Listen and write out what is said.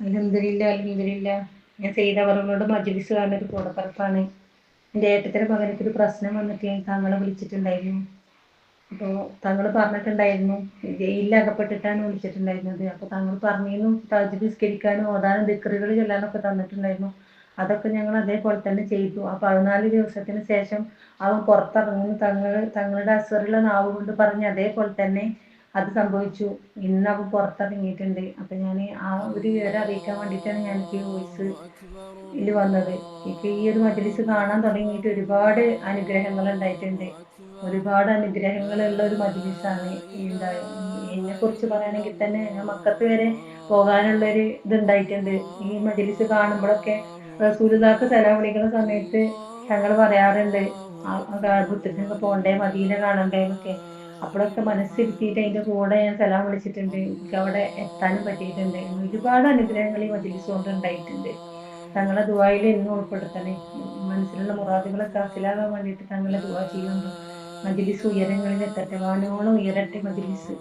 അലഹമില്ല അലഹമില്ല ഞാൻ സെയ്ദ് അവറുകളോട് മജ്ലിസ് കാണുന്ന ഒരു കൂടപ്പറപ്പാണ്. എന്റെ ഏട്ടത്തിന്റെ മകനക്ക് ഒരു പ്രശ്നം വന്നിട്ട് ഞാൻ താങ്കളെ വിളിച്ചിട്ടുണ്ടായിരുന്നു. അപ്പോൾ താങ്കൾ പറഞ്ഞിട്ടുണ്ടായിരുന്നു ജയിലിൽ അകപ്പെട്ടിട്ടാണ് വിളിച്ചിട്ടുണ്ടായിരുന്നത്. അപ്പോൾ താങ്കൾ പറഞ്ഞിരുന്നു താജ് വിസ്കരിക്കാനും ഓതാനും ദിക്കറുകൾ ചൊല്ലാനൊക്കെ തന്നിട്ടുണ്ടായിരുന്നു. അതൊക്കെ ഞങ്ങൾ അതേപോലെ തന്നെ ചെയ്തു. ആ പതിനാല് ദിവസത്തിന് ശേഷം അവൻ പുറത്തിറങ്ങുന്നു. തങ്ങൾ തങ്ങളുടെ അസറുള്ള നാവ് കൊണ്ട് പറഞ്ഞ് അതേപോലെ തന്നെ അത് സംഭവിച്ചു. ഇന്ന് അവൻ പുറത്തിറങ്ങിയിട്ടുണ്ട്. അപ്പൊ ഞാൻ ആ ഒരു വിവരം അറിയിക്കാൻ വേണ്ടിയിട്ടാണ് ഞാൻ ഈ വോയിസ് ഇതിൽ വന്നത്. എനിക്ക് ഈ ഒരു മജ്ലിസ് കാണാൻ തുടങ്ങിയിട്ട് ഒരുപാട് അനുഗ്രഹങ്ങൾ ഉണ്ടായിട്ടുണ്ട്. ഒരുപാട് അനുഗ്രഹങ്ങളുള്ള ഒരു മജ്ലിസാണ് ഉണ്ടായത് എന്നെ കുറിച്ച് പറയുകയാണെങ്കിൽ തന്നെ ഞാൻ മക്കത്ത് വരെ പോകാനുള്ള ഒരു ഇതുണ്ടായിട്ടുണ്ട് ഈ മജ്ലിസ് കാണുമ്പോഴൊക്കെ റസൂലിതാക്ക് സലാം വിളിക്കുന്ന സമയത്ത് ഞങ്ങൾ പറയാറുണ്ട് ബുദ്ധത്തിനൊക്കെ പോകണ്ടേ മദീന കാണണ്ടേ എന്നൊക്കെ. അപ്പോഴൊക്കെ മനസ്സിരുത്തിയിട്ട് അതിന്റെ കൂടെ ഞാൻ സലാം വിളിച്ചിട്ടുണ്ട്. എനിക്ക് അവിടെ എത്താനും പറ്റിയിട്ടുണ്ട്. ഒരുപാട് അനുഗ്രഹങ്ങൾ ഈ മജിലിസ് കൊണ്ട് ഉണ്ടായിട്ടുണ്ട്. തങ്ങളെ ദുബായിൽ എന്നും ഉൾപ്പെടുത്തണേ. മനസ്സിലുള്ള മുറാദുകളൊക്കെ ഹാസിലാകാൻ വേണ്ടിയിട്ട് തങ്ങളെ ദുബാ ചെയ്യുന്നു മജിലിസ് ഉയരങ്ങളിൽ എത്തട്ടെ. വാനോളം ഉയരട്ടെ മജിലിസ്.